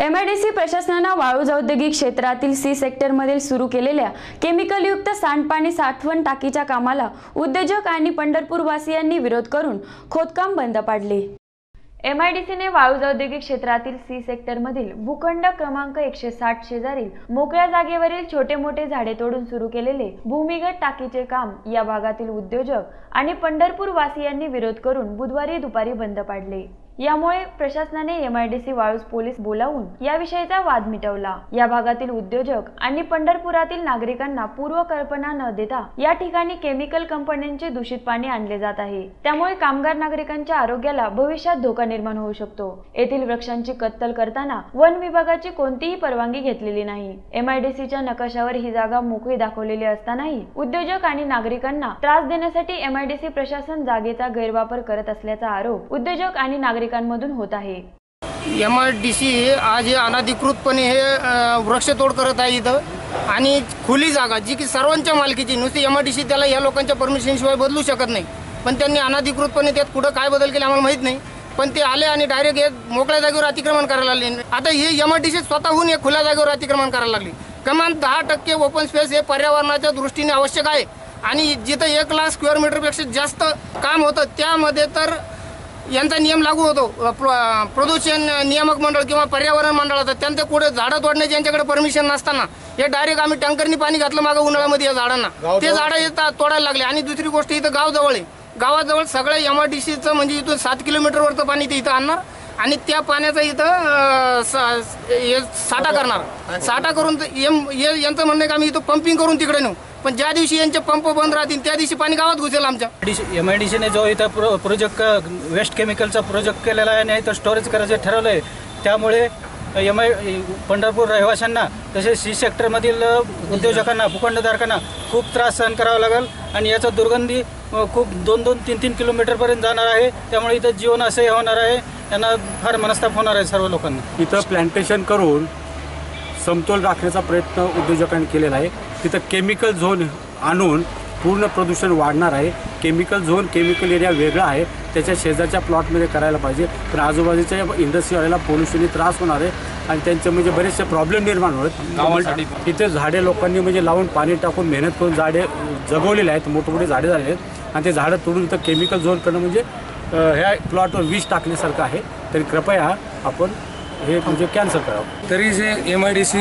MIDC प्रशासनानं वाळूज औद्योगिक क्षेत्रातील सी सेक्टरमधील सुरू केलेल्या केमिकलयुक्त सांडपाणी साठवण टाकीच्या कामाला उद्योजक आणि पंढरपूरवासियांनी विरोध करून खोदकाम बंद पाडले. एमआयडीसीने वाळूज औद्योगिक क्षेत्रातील सी सेक्टरमधील भूखंड क्रमांक एकशे साठ शेजारील मोकळ्या जागेवरील छोटे मोठे झाडे तोडून सुरू केलेले भूमिगत टाकीचे काम या भागातील उद्योजक आणि पंढरपूरवासियांनी विरोध करून बुधवारी दुपारी बंद पाडले. यामुळे प्रशासनाने एमआयडीसी वाळूज पोलीस बोलावून याविषयीचा वाद मिटवला. या भागातील उद्योजक आणि पंढरपुरातील नागरिकांना पूर्व कल्पना न देता या ठिकाणी केमिकल कंपन्यांचे दूषित पाणी आणले जात आहे. त्यामुळे कामगार नागरिकांच्या आरोग्याला भविष्यात धोका निर्माण होऊ शकतो. येथील वृक्षांची कत्तल करताना वन विभागाची कोणतीही परवानगी घेतलेली नाही. एमआयडीसीच्या नकाशावर ही जागा मोकळी दाखवलेली असतानाही उद्योजक आणि नागरिकांना त्रास देण्यासाठी एमआयडीसी प्रशासन जागेचा गैरवापर करत असल्याचा आरोप उद्योजक आणि नागरिक नागरिकांमधून होत आहे. एम आय डी सी आज हे अनाधिकृतपणे हे वृक्षतोड करत आहे इथं. आणि खुली जागा जी की सर्वांच्या मालकीची नुसती एम आर डी सी त्याला या लोकांच्या परमिशनशिवाय बदलू शकत नाही. पण त्यांनी अनाधिकृतपणे त्यात कुठं काय बदल केले आम्हाला माहीत नाही. पण ते आले आणि डायरेक्ट हे मोकळ्या जागेवर अतिक्रमण करायला लागले. आता हे एम आय डी सी स्वतःहून हे खुल्या जागेवर अतिक्रमण करायला लागली. कमान दहा टक्के ओपन स्पेस हे पर्यावरणाच्या दृष्टीने आवश्यक आहे. आणि जिथं एक लाख स्क्वेअर मीटरपेक्षा जास्त काम होतं त्यामध्ये तर यांचा नियम लागू होतो. प्रदूषण नियामक मंडळ किंवा पर्यावरण मंडळाचा त्यांचं कुठे झाडं तोडण्याची यांच्याकडे परमिशन नसताना हे डायरेक्ट आम्ही टँकरनी पाणी घातलं मागं उन्हाळ्यामध्ये या झाडांना. ते झाडं येतात तोडायला लागले. आणि दुसरी गोष्ट इथं गाव जवळ आहे. गावाजवळ सगळं एम आर डी सीचं म्हणजे इथून सात किलोमीटरवरचं पाणी ते इथं आणणार आणि त्या पाण्याचा इथं साठा करणार. साठा करून एम यांचं म्हणणं आहे की आम्ही इथं पंपिंग करून तिकडे नेऊ. पण ज्या दिवशी यांचे पंप बंद राहतील त्या दिवशी पाणी गावात घुसेल आमच्या. एम आय डी सीने जो इथं प्रो प्रोजेक्ट वेस्ट केमिकलचा प्रोजेक्ट केलेला आहे आणि इथं स्टोरेज करायचं ठरवलं आहे त्यामुळे एम आय पंढरपूर रहिवाशांना तसेच सी सेक्टरमधील उद्योजकांना भूखंडधारकांना खूप त्रास सहन करावा लागेल आणि याचा दुर्गंधी खूप दोन दोन तीन तीन किलोमीटरपर्यंत जाणार आहे. त्यामुळे इथं जीवन असंही होणार आहे. त्यांना फार मनस्ताप होणार आहे सर्व लोकांना. इथं प्लॅन्टेशन करून समतोल राखण्याचा प्रयत्न उद्योजकांनी केलेला आहे. तिथं केमिकल झोन आणून पूर्ण प्रदूषण वाढणार आहे. केमिकल झोन केमिकल एरिया वेगळा आहे. त्याच्या शेजारच्या प्लॉटमध्ये करायला पाहिजे. पण आजूबाजूच्या इंडस्ट्रीवाल्याला पोल्युशननी त्रास होणार आहे. आणि त्यांचे म्हणजे बरेचसे प्रॉब्लेम निर्माण होत. तिथे झाडे लोकांनी म्हणजे लावून पाणी टाकून मेहनत करून झाडे जगवलेले आहेत. मोठे मोठे झाडे झाले आहेत. आणि ते झाडं तोडून इथं केमिकल झोन करणं म्हणजे ह्या प्लॉटवर विष टाकण्यासारखं आहे. तरी कृपया आपण हे म्हणजे कॅन्सल करावं तरी जे M I D C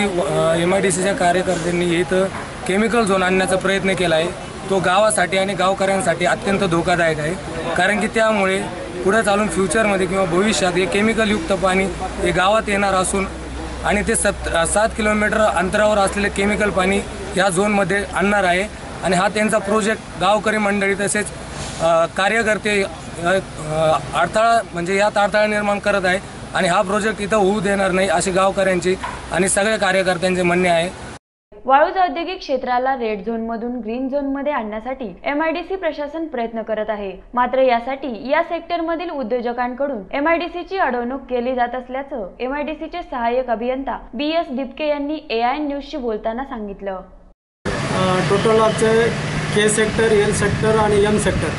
M I D सीच्या कार्यकर्त्यांनी इथं केमिकल झोन आणण्याचा प्रयत्न केला आहे तो गावासाठी आणि गावकऱ्यांसाठी अत्यंत धोकादायक आहे. कारण की त्यामुळे पुढे चालून फ्युचरमध्ये किंवा भविष्यात हे केमिकलयुक्त पाणी हे गावात येणार असून आणि ते सत सात किलोमीटर अंतरावर असलेले केमिकल पाणी या झोनमध्ये आणणार आहे. आणि हा त्यांचा प्रोजेक्ट गावकरी मंडळी तसेच कार्यकर्ते अडथळा म्हणजे यात अडथळा निर्माण करत आहे. आणि हा प्रोजेक्ट इथं होऊ देणार नाही अशी गावकऱ्यांची आणि सगळ्या कार्यकर्त्यांचे म्हणणे आहे. वाळूज औद्योगिक क्षेत्राला रेड झोन मधून ग्रीन झोनमध्ये आणण्यासाठी एमआयडीसी प्रशासन प्रयत्न करत आहे. मात्र यासाठी या सेक्टर मधील उद्योजकांकडून एमआयडीसी ची अडवणूक केली जात असल्याचं एमआयडीसीचे सहाय्यक अभियंता बी एस डिपके यांनी एआय न्यूजशी बोलताना सांगितलं. टोटल आमचे के सेक्टर एल सेक्टर आणि एम सेक्टर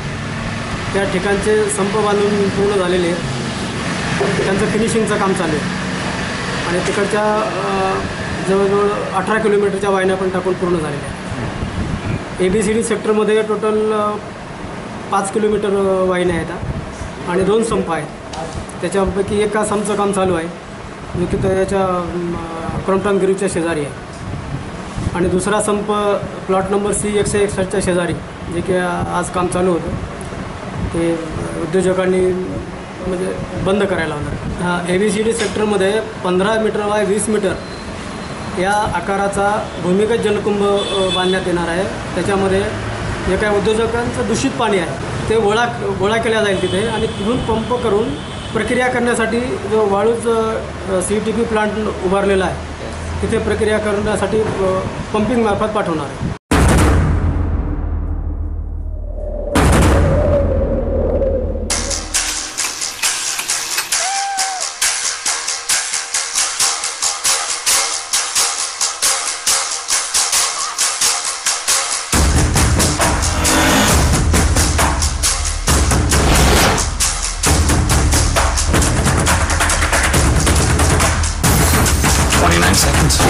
त्या ठिकाणचे संप बांधून पूर्ण झालेले आहेत. त्यांचं फिनिशिंगचं काम चालू आहे. आणि तिकडच्या जवळजवळ अठरा किलोमीटरच्या वाहिन्या पण टाकून पूर्ण झालेल्या आहेत. ए बी सी डी सेक्टरमध्ये टोटल पाच किलोमीटर वाहिन्या आहेत आणि दोन संप आहेत. त्याच्यापैकी एका संपचं काम चालू आहे. जो की त्याच्या क्रॉम्प्टन गिरीच्या शेजारी आहे. आणि दुसरा संप प्लॉट नंबर सी एकशे एकसष्टच्या शेजारी जे की आज काम चालू होतं. ते उद्योजकांनी म्हणजे बंद करायला लावलं. हा ए बी सी डी सेक्टरमध्ये पंधरा मीटर बाय वीस मीटर या आकाराचा भूमिगत जलकुंभ बांधण्यात येणार आहे. त्याच्यामध्ये जे काही उद्योजकांचं दूषित पाणी आहे ते गोळा गोळा केल्या जाईल तिथे आणि तिथून पंप करून प्रक्रिया करण्यासाठी जो वाळूच सी टी पी प्लांट उभारलेला आहे तिथे प्रक्रिया करण्यासाठी पंपिंग मार्फत पाठवणार आहे. 29 seconds.